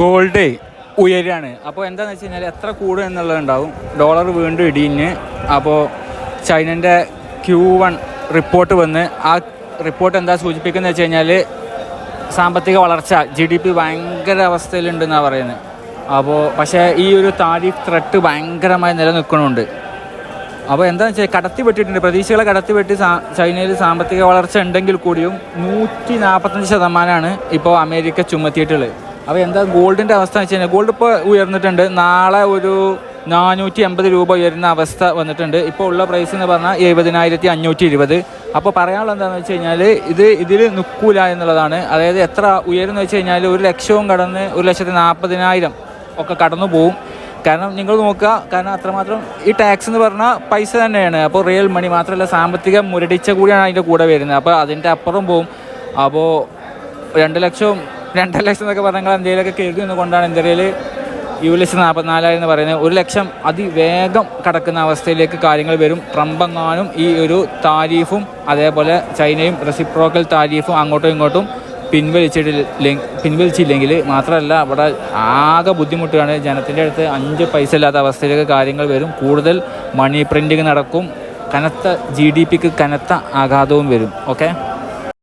Gold ഉയരാണ്. അപ്പോൾ എന്താണെന്ന് വെച്ച് കഴിഞ്ഞാൽ എത്ര കൂടും എന്നുള്ളതുണ്ടാവും ഡോളർ വീണ്ടും ഇടിഞ്ഞ് അപ്പോൾ ചൈനന്റെ ക്യൂ വൺ റിപ്പോർട്ട് വന്ന് ആ റിപ്പോർട്ട് എന്താ സൂചിപ്പിക്കുന്നത് വെച്ച് കഴിഞ്ഞാൽ സാമ്പത്തിക വളർച്ച ജി ഡി പി ഭയങ്കര അവസ്ഥയിലുണ്ടെന്നാണ് പറയുന്നത്. അപ്പോൾ പക്ഷേ ഈ ഒരു താരിഫ് ത്രെട്ട് ഭയങ്കരമായി നിലനിൽക്കണുണ്ട് അപ്പോൾ എന്താണെന്ന് വെച്ചാൽ കടത്തി വെട്ടിയിട്ടുണ്ട്. പ്രതീക്ഷകളെ കടത്തി വെട്ടി ചൈനയിൽ സാമ്പത്തിക വളർച്ച ഉണ്ടെങ്കിൽ കൂടിയും നൂറ്റി നാൽപ്പത്തഞ്ച് ശതമാനമാണ് ഇപ്പോൾ അമേരിക്ക ചുമത്തിയിട്ടുള്ളത്. അപ്പോൾ എന്താ ഗോൾഡിന്റെ അവസ്ഥ എന്ന് വെച്ച് കഴിഞ്ഞാൽ ഗോൾഡ് ഇപ്പോൾ ഉയർന്നിട്ടുണ്ട്. നാളെ ഒരു നാനൂറ്റി എൺപത് രൂപ ഉയരുന്ന അവസ്ഥ വന്നിട്ടുണ്ട്. ഇപ്പോൾ ഉള്ള പ്രൈസ് എന്ന് പറഞ്ഞാൽ എഴുപതിനായിരത്തി അഞ്ഞൂറ്റി ഇരുപത് അപ്പോൾ പറയാനുള്ള എന്താണെന്ന് വെച്ച് കഴിഞ്ഞാൽ ഇത് ഇതിൽ നിൽക്കൂല എന്നുള്ളതാണ്. അതായത് എത്ര ഉയരുന്ന വെച്ച് കഴിഞ്ഞാൽ ഒരു ലക്ഷവും കടന്ന് ഒരു ലക്ഷത്തി നാൽപ്പതിനായിരം ഒക്കെ കടന്നു പോകും കാരണം നിങ്ങൾ നോക്കുക കാരണം അത്രമാത്രം ഈ ടാക്സ് എന്ന് പറഞ്ഞാൽ പൈസ തന്നെയാണ്. അപ്പോൾ റിയൽ മണി മാത്രമല്ല സാമ്പത്തിക മുരടിച്ച കൂടിയാണ് അതിന്റെ കൂടെ വരുന്നത്. അപ്പോൾ അതിന്റെ അപ്പുറം പോവും. അപ്പോൾ രണ്ട് ലക്ഷവും രണ്ടര ലക്ഷം എന്നൊക്കെ പറഞ്ഞാൽ എന്തെങ്കിലുമൊക്കെ കേൾക്കും എന്നുകൊണ്ടാണ് എന്തെങ്കിൽ യു ലക്ഷം നാൽപ്പത്തിനാലായിരം എന്ന് പറയുന്നത്. ഒരു ലക്ഷം അതിവേഗം കടക്കുന്ന അവസ്ഥയിലേക്ക് കാര്യങ്ങൾ വരും. ട്രംപ് എങ്ങാനും ഈ ഒരു താരീഫും അതേപോലെ ചൈനയും റെസിപ്രോക്കൽ താരീഫും അങ്ങോട്ടും ഇങ്ങോട്ടും പിൻവലിച്ചിട്ടില്ല പിൻവലിച്ചില്ലെങ്കിൽ മാത്രമല്ല അവിടെ ആകെ ബുദ്ധിമുട്ടാണ് ജനത്തിന്റെ അടുത്ത് അഞ്ച് പൈസ ഇല്ലാത്ത അവസ്ഥയിലേക്ക് കാര്യങ്ങൾ വരും. കൂടുതൽ മണി പ്രിന്റിങ് നടക്കും. കനത്ത ജി ഡി പിക്ക് കനത്ത ആഘാതവും വരും. ഓക്കെ